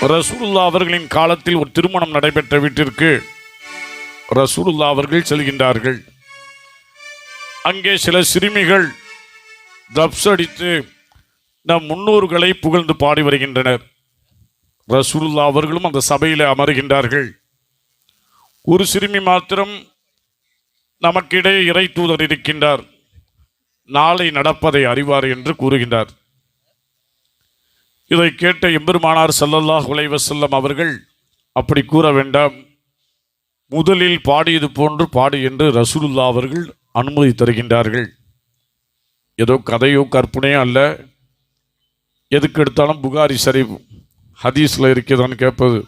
ரசூலுல்லா அவர்களின் காலத்தில் ஒரு திருமணம் நடைபெற்ற வீட்டிற்கு ரசூலுல்லா அவர்கள் செல்கின்றார்கள். அங்கே சில சிறுமிகள் தப்ஸ் அடித்து நம் முன்னோர்களை புகழ்ந்து பாடி வருகின்றனர். ரசூலுல்லா அவர்களும் அந்த சபையில் அமருகின்றார்கள். ஒரு சிறுமி மாத்திரம் நமக்கிடையே இறை தூதர் இருக்கின்றார். நாளை நடப்பதை அறிவார் என்று கூறுகின்றார். இதை கேட்ட எம்பெருமானார் செல்லல்லாஹ் அலைஹி செல்லம் அவர்கள் அப்படி கூற வேண்டாம். முதலில் பாடியது போன்று பாடு என்று ரசூலுல்லா அவர்கள் அனுமதி தருகின்றார்கள். ஏதோ கதையோ கற்பனையோ அல்ல. எதுக்கு எடுத்தாலும் புகாரி சரிவு ஹதீஸில் இருக்கிறதான்னு கேட்பது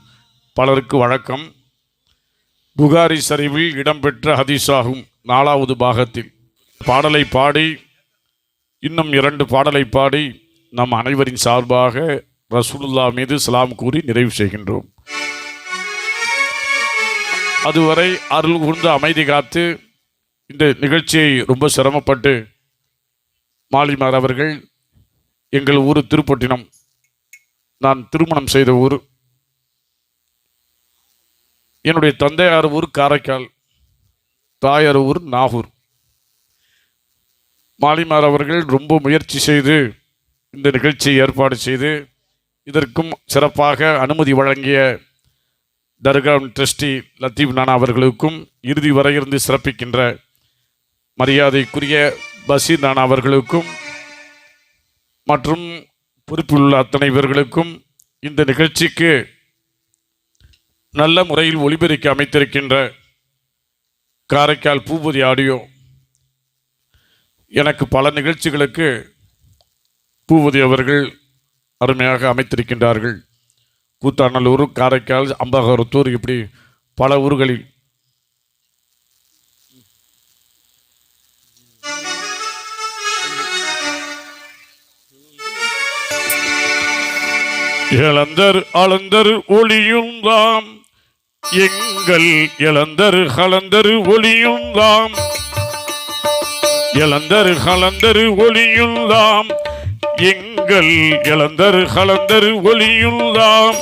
பலருக்கு வழக்கம். புகாரி சரிவில் இடம்பெற்ற ஹதீஸாகும் நாலாவது பாகத்தில். பாடலை பாடி இன்னும் இரண்டு பாடலை பாடி நம் அனைவரின் சார்பாக ரசூலுல்லா மீது சலாம் கூறி நிறைவு செய்கின்றோம். அதுவரை அருள் கூர்ந்து அமைதி காத்து இந்த நிகழ்ச்சியை ரொம்ப சிரமப்பட்டு மாலிமார் அவர்கள் எங்கள் ஊர் திருப்பட்டினம் நான் திருமணம் செய்த ஊர். என்னுடைய தந்தையார் ஊர் காரைக்கால் தாயார் ஊர் நாகூர். மாலிமார் அவர்கள் ரொம்ப முயற்சி செய்து இந்த நிகழ்ச்சியை ஏற்பாடு செய்து இதற்கும் சிறப்பாக அனுமதி வழங்கிய தர்கா ட்ரஸ்டி லத்தீப் நானா அவர்களுக்கும் இறுதி வரையிருந்து சிறப்பிக்கின்ற மரியாதைக்குரிய பசீர் நானா அவர்களுக்கும் மற்றும் பொறுப்பிலுள்ள அத்தனை பேர்களுக்கும் இந்த நிகழ்ச்சிக்கு நல்ல முறையில் ஒளிபெருக்கி அமைத்திருக்கின்ற காரைக்கால் பூபதி ஆடியோ. எனக்கு பல நிகழ்ச்சிகளுக்கு பூபதி அவர்கள் அருமையாக அமைத்திருக்கின்றார்கள். கூத்தாநல்லூர் காரைக்கால் அம்பகரத்தூர் இப்படி பல ஊர்களில். இழந்தர் அளந்தர் ஒளியும் தாம் எங்கள் இழந்தர் கலந்தர் ஒளியுந்தாம். இழந்தர் கலந்தர் ஒளியுந்தாம். தாம் எங்கள் இளந்தர் கலந்தர் ஒளியுள்ளாம்.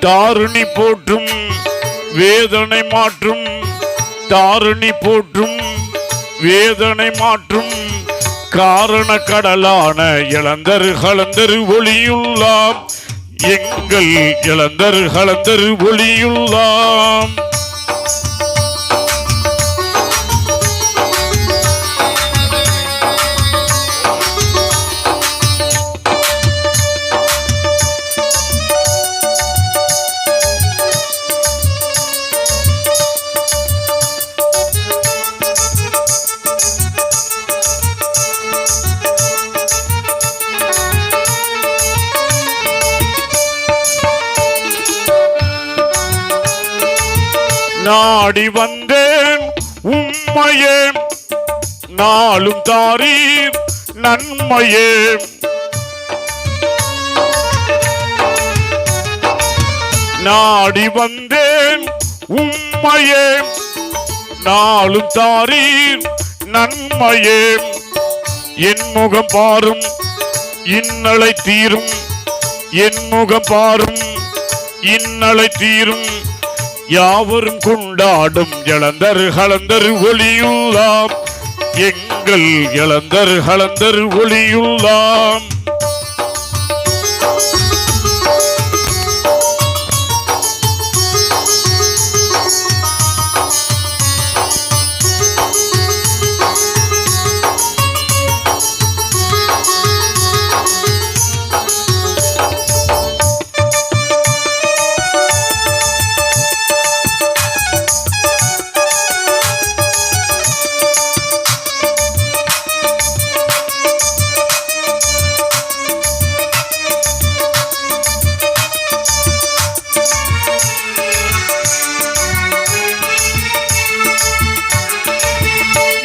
தாருணி போற்றும் வேதனை மாற்றும் தாருணி போற்றும் வேதனை மாற்றும் காரண கடலான இளந்தர் கலந்தர் ஒளியுள்ளாம். எங்கள் இளந்தர் கலந்தர் ஒளியுள்ளாம். நாடி வந்தேன். உம்மையே. நாளும் தாரீர் நன்மையே. நாடி வந்தேன். உம்மையே. நாளும் தாரீர் நன்மையே. என் முகம் பாரும். இன்னலை தீரும். என் முகம் பாரும். இன்னலை தீரும். யாவரும் கொண்டாடும் இளந்தர் கலந்தர் ஒளியுள்ளாம். எங்கள் இளந்தர் கலந்தர் ஒளியுள்ளாம்.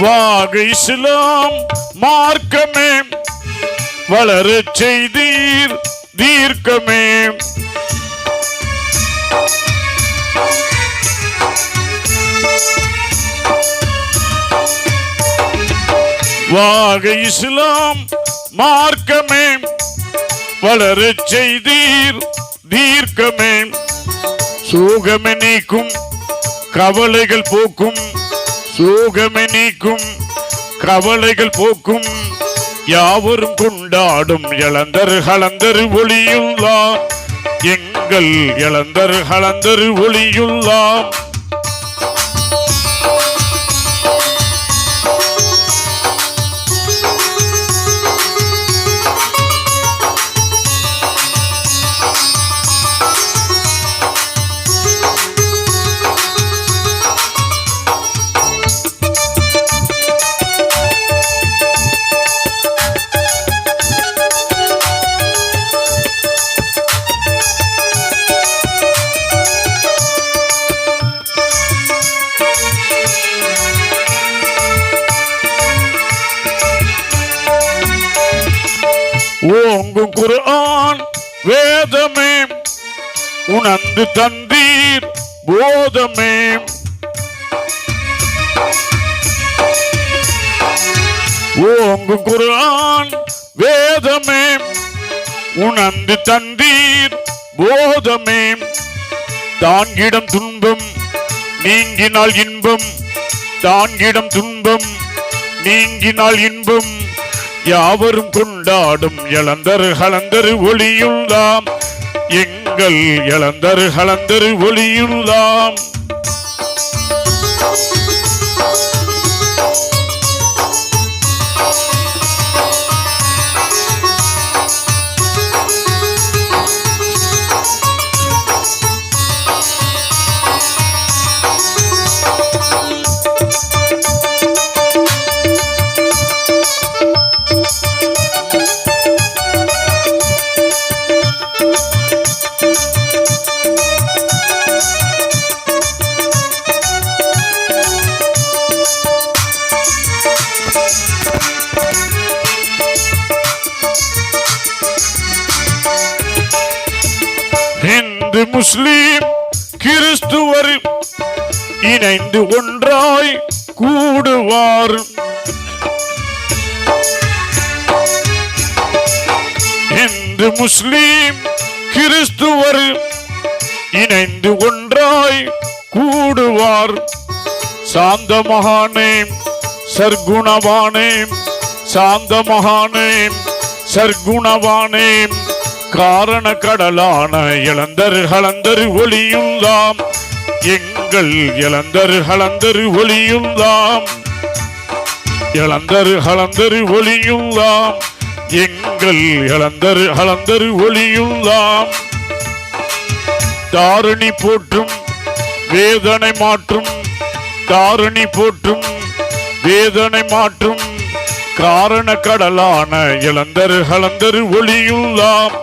வாக இஸ்லாம் மார்க்கமே. வளர செய்தீர் தீர்க்கமே. வாக இஸ்லாம் மார்க்கமே. வளர செய்தீர் தீர்க்கமே. சோகமே நீக்கும் கவலைகள் போக்கும் சோகமே நீக்கும் கவலைகள் போக்கும் யாவரும் கொண்டாடும் இளந்தர் ஹலந்தர் ஒளியுள்ளாம் எங்கள் இளந்தர் ஹலந்தர் ஒளியுள்ளாம் ஓங்கும் குரான் வேதமே. உணர்ந்து தந்தீர் போதமே. ஓங்கும் குரான் வேதமே. உணர்ந்து தந்தீர் போதமே. தாங்கிடம் துன்பம் நீங்கினால் இன்பம். தாங்கிடம் துன்பம் நீங்கினால் இன்பம். யாவரும் கொண்டாடும் இளந்தரு கலந்தரு ஒளியுள்ளாம் எங்கள் இளந்தரு கலந்தரு ஒளியுள்ளாம் முஸ்லிம் கிறிஸ்துவர் இணைந்து ஒன்றாய் கூடுவார். இந்து முஸ்லிம் கிறிஸ்துவர் இணைந்து ஒன்றாய் கூடுவார். சாந்த மகானேம் சர்க்குணவானேம் சாந்த மகானேம் சர்க்குணவானேம் காரண கடலான இளந்தர் ஹலந்தர் ஒளியுந்தாம் எங்கள் இளந்தர் ஹலந்தர் ஒளியுந்தாம் இளந்தர் ஹலந்தர் ஒளியுந்தாம் எங்கள் இளந்தர் ஹலந்தர் ஒளியுந்தாம் தாரணி போற்றும் வேதனை மாற்றும் தாரணி போற்றும் வேதனை மாற்றும். காரண கடலான இளந்தர் ஹலந்தர் ஒளியுள்ளாம்.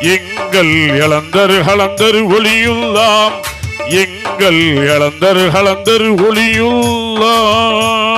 எங்கள் இளந்தர் ஹலந்தர் ஒளியுள்ளாம். எங்கள் இளந்தர் ஹலந்தர் ஒளியுள்ளாம்.